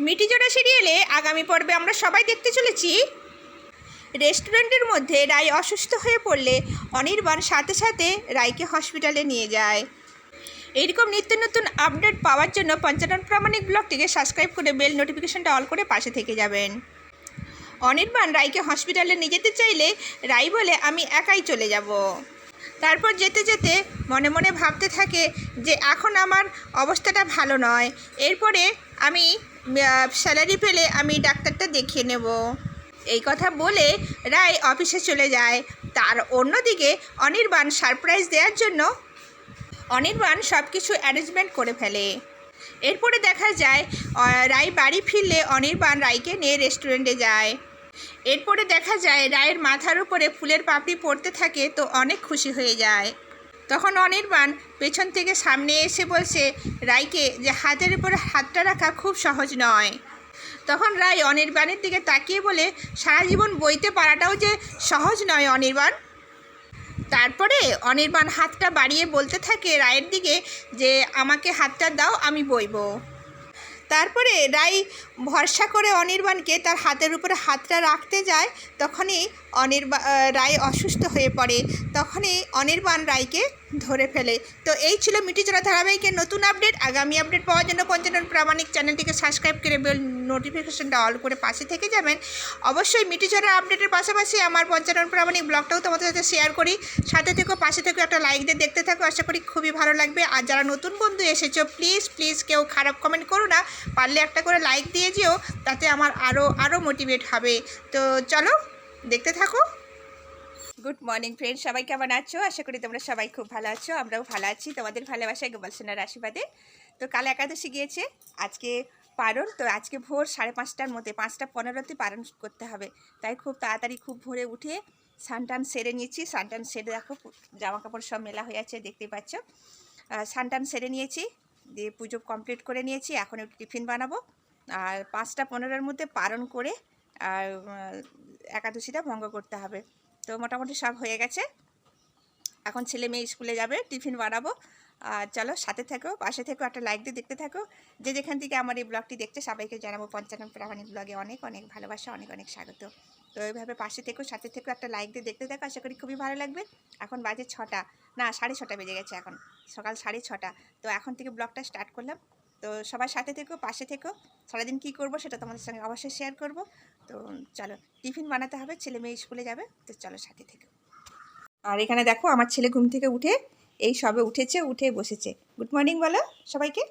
মিটিজোড়া সিরিয়ালে আগামী পর্বে আমরা সবাই দেখতে চলেছি। রেস্টুরেন্টের মধ্যে রায় অসুস্থ হয়ে পড়লে অনির্বাণ সাথে সাথে রায়কে হসপিটালে নিয়ে যায়। এইরকম নিত্য নতুন আপডেট পাওয়ার জন্য পঞ্চানন প্রামাণিক ব্লগটিকে সাবস্ক্রাইব করে বেল নোটিফিকেশনটা অল করে পাশে থেকে যাবেন। অনির্বাণ রায়কে হসপিটালে নিয়ে যেতে চাইলে রায় বলে, আমি একাই চলে যাব। তারপর যেতে যেতে মনে মনে ভাবতে থাকে যে, এখন আমার অবস্থাটা ভালো নয়। এরপরে আমি স্যালারি পেলে আমি ডাক্তারটা দেখিয়ে নেব। এই কথা বলে রায় অফিসে চলে যায়। তার অন্যদিকে অনির্বাণ সারপ্রাইজ দেওয়ার জন্য অনির্বাণ সব কিছু অ্যারেঞ্জমেন্ট করে ফেলে। এরপরে দেখা যায় রায় বাড়ি ফিরলে অনির্বাণ রায়কে নিয়ে রেস্টুরেন্টে যায়। এরপরে দেখা যায়, রায়ের মাথার উপরে ফুলের পাপড়ি পড়তে থাকে তো অনেক খুশি হয়ে যায়। তখন অনির্বাণ পেছন থেকে সামনে এসে বলছে, রায়কে, যে হাতের উপর হাতটা রাখা খুব সহজ নয়। তখন রায় অনির্বাণের দিকে তাকিয়ে বলে, সারা জীবন বইতে পারাটাও যে সহজ নয়, অনির্বাণ। তারপরে অনির্বাণ হাতটা বাড়িয়ে বলতে থাকে রায়ের দিকে যে, আমাকে হাতটা দাও, আমি বইবো। তারপরে রাই ভরসা করে অনির্বাণকে তার হাতের উপরে হাতটা রাখতে যায়, তখনই অনির্বা রায় অসুস্থ হয়ে পড়ে। তখনই অনির্বাণ রায়কে ধরে ফেলে। তো এই ছিল মিটিচড়া ধারাবাহিকের নতুন আপডেট। আগামী আপডেট পাওয়ার জন্য পঞ্চানন প্রামাণিক চ্যানেলটিকে সাবস্ক্রাইব করে বেল নোটিফিকেশনটা অল করে পাশে থেকে যাবেন। অবশ্যই মিটিচড়া আপডেটের পাশাপাশি আমার পঞ্চানন প্রামাণিক ব্লগটাও তোমাদের সাথে শেয়ার করি। সাথে থেকো পাশে থেকে একটা লাইক দিয়ে দেখতে থাকো, আশা করি খুবই ভালো লাগবে। আর যারা নতুন বন্ধু এসেছ প্লিজ প্লিজ কেউ খারাপ কমেন্ট করো না। পারলে একটা করে লাইক দিয়ে যেও, তাতে আমার আরও আরও মোটিভেট হবে। তো চলো, দেখতে থাকো। গুড মর্নিং ফ্রেন্ড সবাই কেমন আছো? আশা করি তোমরা সবাই খুব ভালো আছো, আমরাও ভালো আছি। তোমাদের ভালোবাসায় গোপাল সেনার আশীর্বাদে। তো কাল একাদশী গিয়েছে। আজকে পারণ। তো আজকে ভোর সাড়ে পাঁচটার মধ্যে, পাঁচটা পনেরোতে পারণ করতে হবে। তাই খুব তাড়াতাড়ি, খুব ভোরে উঠে সানটান সেরে নিয়েছি। সানটান সেরে দেখো জামা কাপড় সব মেলা হয়ে আছে, দেখতেই পাচ্ছ। সানটান সেরে নিয়েছি, দিয়ে পুজো কমপ্লিট করে নিয়েছি। এখন একটু টিফিন বানাবো। আর পাঁচটা পনেরোর মধ্যে পারণ করে, আর একাদশীটা ভঙ্গ করতে হবে। তো মোটামুটি সব হয়ে গেছে। এখন ছেলে মেয়ে স্কুলে যাবে, টিফিন বানাবো। আর চলো সাথে থাকো, পাশে থেকো, একটা লাইক দিয়ে দেখতে থাকো। যে যেখান থেকে আমার এই ব্লগটি দেখছে, সবাইকে জানাব পঞ্চানন প্রামাণিক ব্লগে অনেক অনেক ভালোবাসা, অনেক অনেক স্বাগত। তো এইভাবে পাশে থেকো, সাথে থেকো, একটা লাইক দিয়ে দেখতে থাকো। আশা করি খুবই ভালো লাগবে। এখন বাজে ছটা, না, সাড়ে ছটা বেজে গেছে এখন, সকাল সাড়ে ছটা। তো এখন থেকে ব্লগটা স্টার্ট করলাম। তো সবার সাথে থেকো, পাশে থেকো। সারাদিন কী করব সেটা তোমাদের সঙ্গে অবশ্যই শেয়ার করব। তো চলো, টিফিন বানাতে হবে, ছেলে মেয়ে স্কুলে যাবে। তো চলো সাথে থেকো। আর এখানে দেখো, আমার ছেলে ঘুম থেকে উঠে এই সবে উঠেছে, উঠে বসেছে। গুড মর্নিং বলো সবাইকে।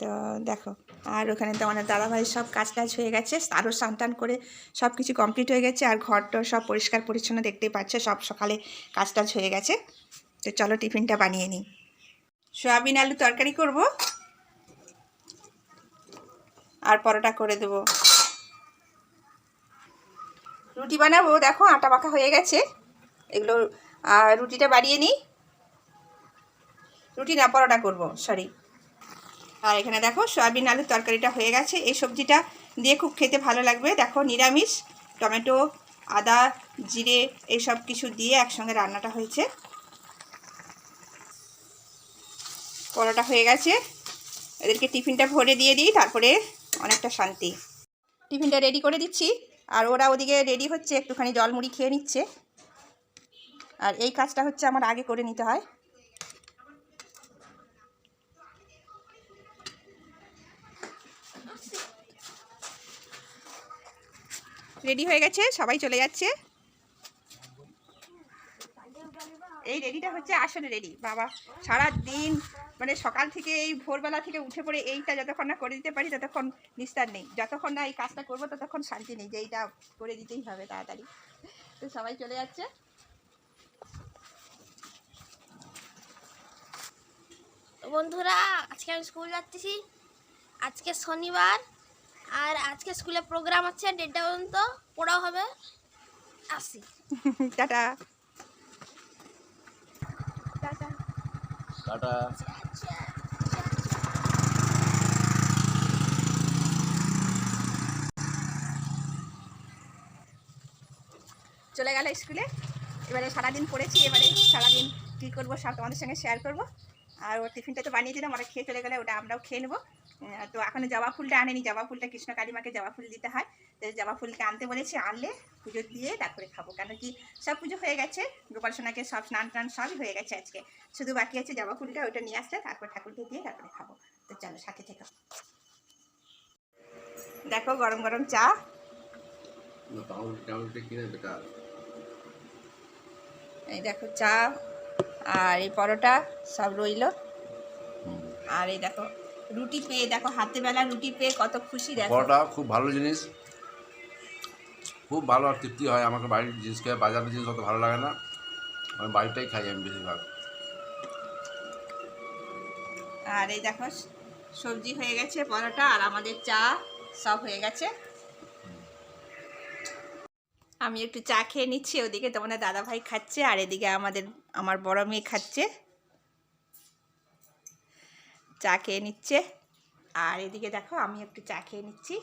তো দেখো, আর ওখানে তো আমাদের দাদাভাইয়ের সব কাজ টাজ হয়ে গেছে আরও টান করে সব কিছু কমপ্লিট হয়ে গেছে, আর ঘরটা সব পরিষ্কার পরিচ্ছন্ন দেখতেই পাচ্ছ, সব সকালে কাজ টাজ হয়ে গেছে। তো চলো টিফিনটা বানিয়ে নিই। সয়াবিন, আলু তরকারি করব, আর পরোটা করে দেবো। রুটি বানাবো, দেখো, আটা মাখা হয়ে গেছে। এগুলো, আর রুটিটা বাড়িয়ে নিই। রুটি না, পরোটা করব সরি আর এখানে দেখো, সয়াবিন আলুর তরকারিটা হয়ে গেছে। এই সবজিটা দিয়ে খুব খেতে ভালো লাগবে। দেখো, নিরামিষ, টমেটো, আদা, জিরে, এইসব কিছু দিয়ে একসঙ্গে রান্নাটা হয়েছে। পরোটা হয়ে গেছে। এদেরকে টিফিনটা ভরে দিয়ে দিই, তারপরে অনেকটা শান্তি। টিফিনটা রেডি করে দিচ্ছি। আর ওরা ওদিকে রেডি হচ্ছে, একটুখানি জল মুড়ি খেয়ে নিচ্ছে। আর এই কাজটা হচ্ছে আমার আগে করে নিতে হয়। রেডি হয়ে গেছে, সবাই চলে যাচ্ছে। এই রেডিটা হচ্ছে আসলে রেডি, বাবা। সারা দিন মানে সকাল থেকে এই ভোরবেলা থেকে উঠে পড়ে এইটা যতক্ষণ না করে দিতে পারি, ততক্ষণ নিস্তার নেই। যতক্ষণ না এই কাজটা করব, ততক্ষণ শান্তি নেই যে এইটা করে দিতেই হবে তাড়াতাড়ি। তো সবাই চলে যাচ্ছে। তো বন্ধুরা আজকে আমি স্কুল যাচ্ছি। আজকে শনিবার আর আজকে স্কুলে প্রোগ্রাম আছে দেড়টা পর্যন্ত পড়া হবে। আসি। টাটা। টাটা। টাটা। চলে গেল স্কুলে এবারে সারাদিন পড়েছি এবারে সারাদিন কী করব সব তোমাদের সঙ্গে শেয়ার করব। আর ওর টিফিনটা তো বানিয়ে দিলাম ওরা খেয়ে চলে গেলে ওটা আমরাও খেয়ে নেব। তো এখনও জবা ফুলটা আনেনি জবা ফুলটা কৃষ্ণ কালিমাকে জবা ফুল দিতে হয়। তো জবা ফুলকে আনতে বলেছি আনলে পুজো দিয়ে তারপরে খাব। কেন কি সব পুজো হয়ে গেছে গোপাল সোনাকে সব স্নান টান সবই হয়ে গেছে আজকে। শুধু বাকি আছে জবা ফুলটা ওটা নিয়ে আসলে তারপর ঠাকুরকে দিয়ে তারপরে খাব। তো চলো সাথে থেকে। দেখো গরম গরম চা। এই দেখো চা। আর এই পরোটা সব রইল। আর এই দেখো রুটি পেয়ে দেখো হাতে বেলা রুটি পেয়ে কত খুশি দেখো। পরোটা খুব ভালো জিনিস। খুব ভালো আর তৃপ্তি হয় আমাকে বাড়ির জিনিস খেয়ে বাজারের জিনিস অত ভালো লাগে না। আমি বাড়িটাই খাই আমি বেশিরভাগ। আর এই দেখো সবজি হয়ে গেছে পরোটা আর আমাদের চা সব হয়ে গেছে। আমি একটু চা খেয়ে নিচ্ছি ওদিকে তোমাদের দাদা ভাই খাচ্ছে আর এদিকে আমাদের আমার বড় মেয়ে খাচ্ছে। চা খেয়ে নিচ্ছে। আর এদিকে দেখো, আমি একটু চা খেয়ে নিচ্ছি।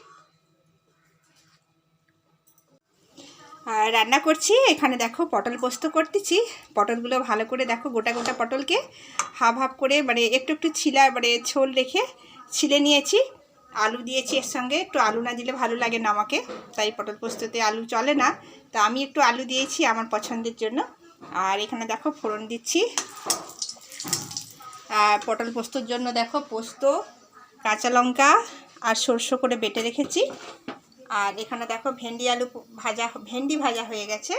আর রান্না করছি। এখানে দেখো, পটল পোস্ত করতেছি। পটলগুলো ভালো করে দেখো, গোটা গোটা পটলকে হাফ হাফ করে মানে একটু একটু ছিলা মানে ঝোল রেখে ছিলে নিয়েছি। আলু দিয়েছি এর সঙ্গে। একটু আলু না দিলে ভালো লাগে না আমাকে। তাই পটল পোস্ততে আলু চলে না। তা আমি একটু আলু দিয়েছি আমার পছন্দের জন্য। আর এখানে দেখো ফোড়ন দিচ্ছি। আর পটল পোস্তর জন্য দেখো পোস্ত, কাঁচা লঙ্কা আর সরষে করে বেটে রেখেছি। আর এখানে দেখো ভেন্ডি আলু ভাজা, ভেন্ডি ভাজা হয়ে গেছে।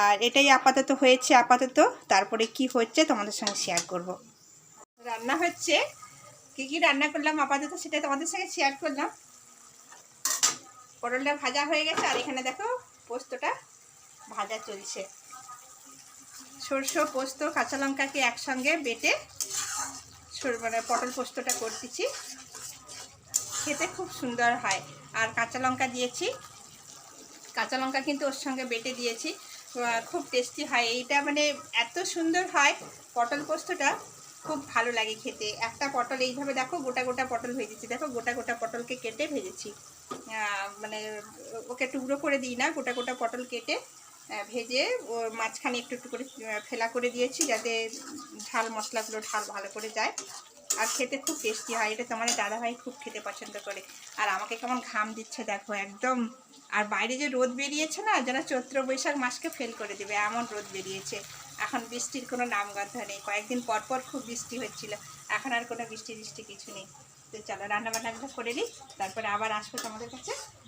আর এটাই আপাতত হয়েছে, আপাতত। তারপরে কি হচ্ছে তোমাদের সঙ্গে শেয়ার করব। রান্না হচ্ছে। কি কি রান্না করলাম আপাতত সেটা তোমাদের সঙ্গে শেয়ার করলাম। পটলটা ভাজা হয়ে গেছে আর এখানে দেখো পোস্তটা ভাজা চলছে। সরষে পোস্ত, কাঁচা লঙ্কাকে একসঙ্গে বেটে মানে পটল পোস্তটা করতেছি। খেতে খুব সুন্দর হয়। আর কাঁচা লঙ্কা দিয়েছি। কাঁচা লঙ্কা কিন্তু ওর সঙ্গে বেটে দিয়েছি। খুব টেস্টি হয়। এইটা মানে এত সুন্দর হয়। পটল পোস্তটা খুব ভালো লাগে খেতে। একটা পটল এইভাবে দেখো, গোটা গোটা পটল ভেজেছি। দেখো, গোটা গোটা পটলকে কেটে ভেজেছি। মানে ওকে টুকরো করে দিই না, গোটা গোটা পটল কেটে ভেজে ওর মাঝখানে একটু একটু করে ফেলা করে দিয়েছি যাতে ঝাল মশলাগুলো, ঝাল ভালো করে যায়। আর খেতে খুব টেস্টি হয়। এটা তোমাদের দাদাভাই খুব খেতে পছন্দ করে। আর আমাকে কেমন ঘাম দিচ্ছে, দেখো, একদম। আর বাইরে যে রোদ বেরিয়েছে না যেন চৈত্র বৈশাখ মাসকে ফেল করে দেবে, এমন রোদ বেরিয়েছে। এখন বৃষ্টির কোনো নামগন্ধ নেই। কয়েকদিন পর পর খুব বৃষ্টি হচ্ছিল। এখন আর কোনো বৃষ্টি বৃষ্টি কিছু নেই। তো চলো রান্না বান্নাগুলো করে নিই। তারপরে আবার আসব তোমাদের কাছে।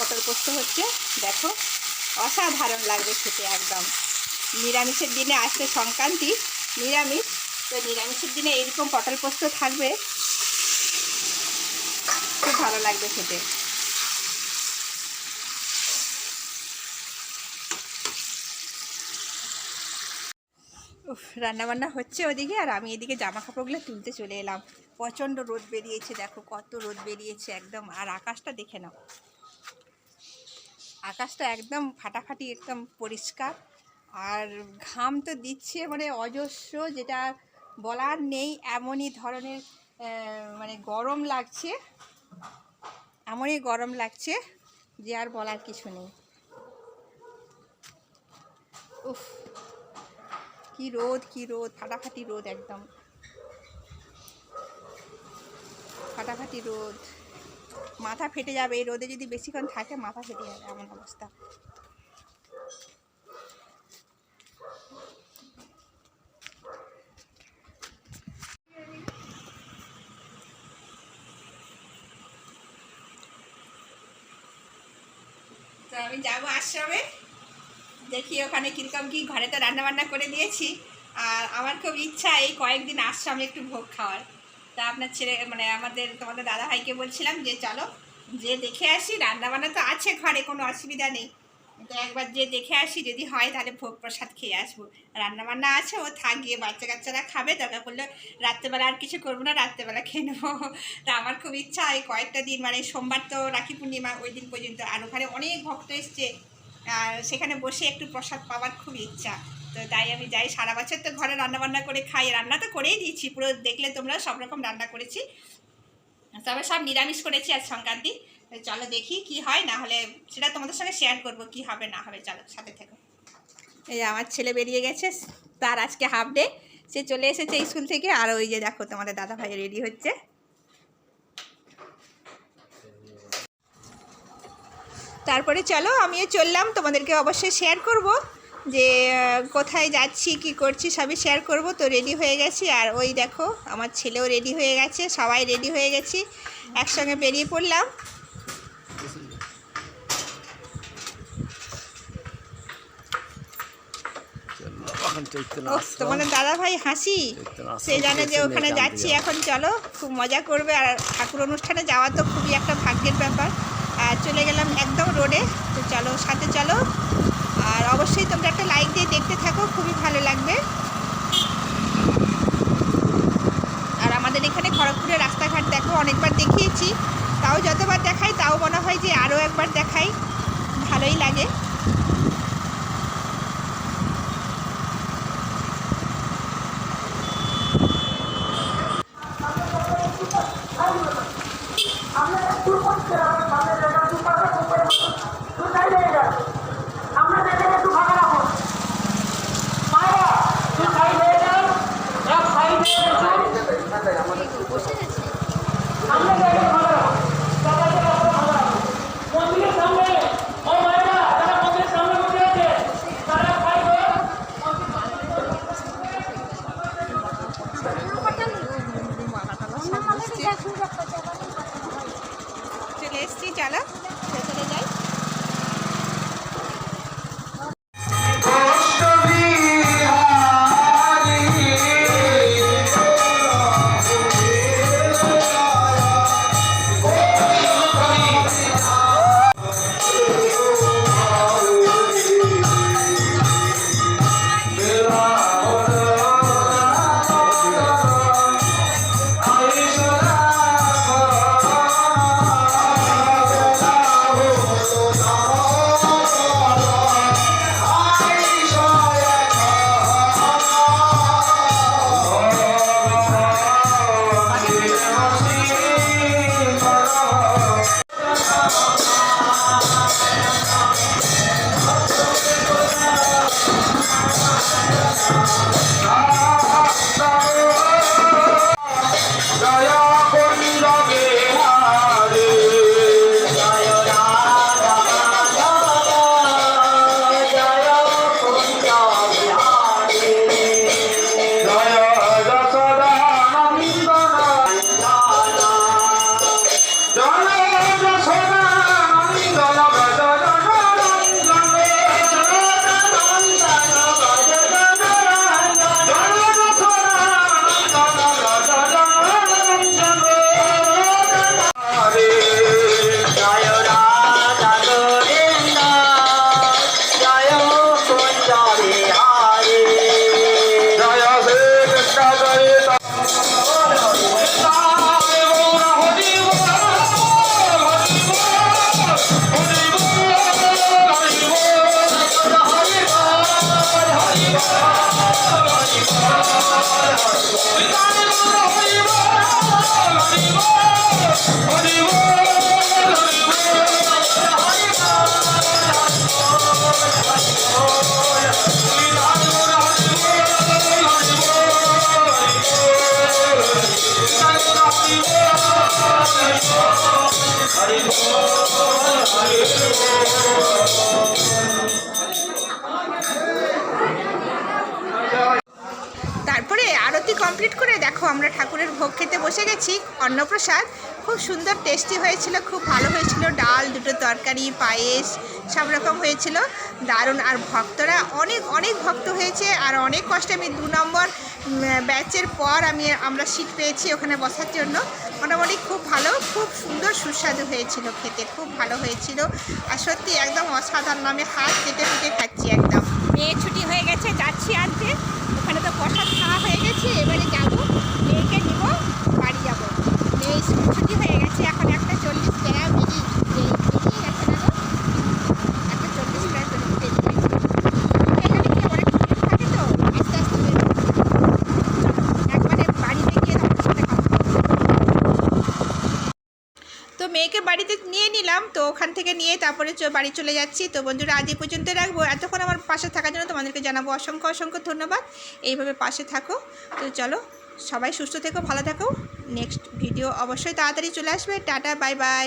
পটল পোস্ত হচ্ছে, দেখো, অসাধারণ লাগবে খেতে একদম। নিরামিষের দিনে আসছে সংক্রান্তি, নিরামিষ, তো নিরামিষের দিনে এরকম পটল পোস্ত থাকবে, খুব ভালো লাগবে খেতে। রান্নাবান্না হচ্ছে ওদিকে, আর আমি এদিকে জামা কাপড়গুলো তুলতে চলে এলাম। প্রচণ্ড রোদ বেরিয়েছে, দেখো, কত রোদ বেরিয়েছে একদম, আর আকাশটা দেখে নাও। আকাশটা একদম ফাটাফাটি, একদম পরিষ্কার। আর ঘাম তো দিচ্ছে মানে অজস্র, যেটা বলার নেই, এমনই ধরনের মানে গরম লাগছে, এমনই গরম লাগছে যে আর বলার কিছু নেই। উফ, কি রোদ কি রোদ, ফাটাফাটি রোদ একদম। ফাটাফাটি রোদ। মাথা ফেটে যাবে, এই রোদে যদি বেশিক্ষণ থাকে, মাথা ফেটে যাবে, এমন অবস্থা। তো আমি যাব আশ্রমে। দেখি ওখানে কীরকম কি ঘরে তো রান্নাবান্না করে দিয়েছি। আর আমার খুব ইচ্ছা এই কয়েকদিন আশ্রমে একটু ভোগ খাওয়ার। তা আপনার ছেলে মানে আমাদের, তোমাদের দাদা ভাইকে বলছিলাম যে চলো যে দেখে আসি রান্না বান্না তো আছে ঘরে, কোনো অসুবিধা নেই। তো একবার যে দেখে আসি, যদি হয় তাহলে ভোগ প্রসাদ খেয়ে আসব। রান্না বান্না আছে, ও থাক গিয়ে বাচ্চা কাচ্চারা খাবে দরকার পড়লে রাত্রেবেলা আর কিছু করব না, রাত্রেবেলা খেয়ে নেব। তা আমার খুব ইচ্ছা হয় কয়েকটা দিন মানে সোমবার তো রাখি পূর্ণিমা, ওই দিন পর্যন্ত। আর ওখানে অনেক ভক্ত এসছে, আর সেখানে বসে একটু প্রসাদ পাওয়ার খুব ইচ্ছা। তো তাই আমি যাই সারা বছর তো ঘরে রান্না বান্না করে খাই, রান্না তো করেই দিয়েছি, পুরো দেখলে তোমরা সব রকম রান্না করেছি। তবে সব নিরামিষ করেছি আজ সংক্রান্তি চলো দেখি কি হয়, না হলে সেটা তোমাদের সঙ্গে শেয়ার করব কি হবে, না হবে, চলো সাথে থেকো। এই আমার ছেলে বেরিয়ে গেছে, তার আজকে হাফ ডে সে চলে এসেছে স্কুল থেকে, আর ওই যে দেখো তোমাদের দাদা ভাই রেডি হচ্ছে। তারপরে চলো, আমিও চললাম, তোমাদেরকে অবশ্যই শেয়ার করব। যে কোথায় যাচ্ছি, কি করছি, সবই শেয়ার করব। তো রেডি হয়ে গেছি। আর ওই দেখো, আমার ছেলেও রেডি হয়ে গেছে। সবাই রেডি হয়ে গেছি। একসঙ্গে বেরিয়ে পড়লাম। তোমাদের দাদা ভাই হাসি? সে জানে যে ওখানে যাচ্ছি। এখন চলো, খুব মজা করবে। আর ঠাকুর অনুষ্ঠানে যাওয়া তো খুবই একটা ভাগ্যের ব্যাপার। আর চলে গেলাম একদম রোডে। তো চলো, সাথে চলো। আর অবশ্যই তোমরা একটা লাইক দিয়ে দেখতে থাকো, খুবই ভালো লাগবে। আর আমাদের এখানে খড়গপুরের রাস্তাঘাট দেখো, অনেকবার দেখিয়েছি। তাও যতবার দেখাই, তাও মনে হয় যে আরও একবার দেখাই। ভালোই লাগে। ভোগ খেতে বসে গেছি, অন্নপ্রসাদ। খুব সুন্দর টেস্টি হয়েছিল, খুব ভালো হয়েছিল। ডাল, দুটো তরকারি, পায়েস, সব রকম হয়েছিল। দারুণ, আর ভক্তরা অনেক অনেক ভক্ত হয়েছে, আর অনেক কষ্টে আমি দু নম্বর ব্যাচের পর আমি, আমরা সিট পেয়েছি ওখানে বসার জন্য। মোটামুটি খুব ভালো, খুব সুন্দর, সুস্বাদু হয়েছিল খেতে, খুব ভালো হয়েছিল। আর সত্যি একদম অসাধারণ, আমি হাত কেটে কেটে খাচ্ছি একদম। মেয়ে ছুটি হয়ে গেছে, যাচ্ছি আনতে ওখানে তো প্রসাদ খাওয়া হয়ে গেছে, এবারে যাব। মেয়েকে নিব, বাড়ি যাব। মেয়ে স্কুল ছুটি হয়ে গেছে, এখন একটা চল্লিশ প্যারা বেরিয়ে একটা চল্লিশ চল্লিশ তো? একবারে বাড়িতে গিয়ে তো মেয়েকে বাড়িতে নিয়ে নিলাম, তো ওখান থেকে নিয়ে তারপরে বাড়ি চলে যাচ্ছি। তো বন্ধুরা, আজ পর্যন্ত রাখব। এতক্ষণ আমার পাশে থাকার জন্য তোমাদেরকে জানাব অসংখ্য অসংখ্য ধন্যবাদ। এইভাবে পাশে থাকো। তো চলো সবাই সুস্থ থেকো ভালো থাকো। নেক্সট ভিডিও অবশ্যই তাড়াতাড়ি চলে আসবে। Tata bye bye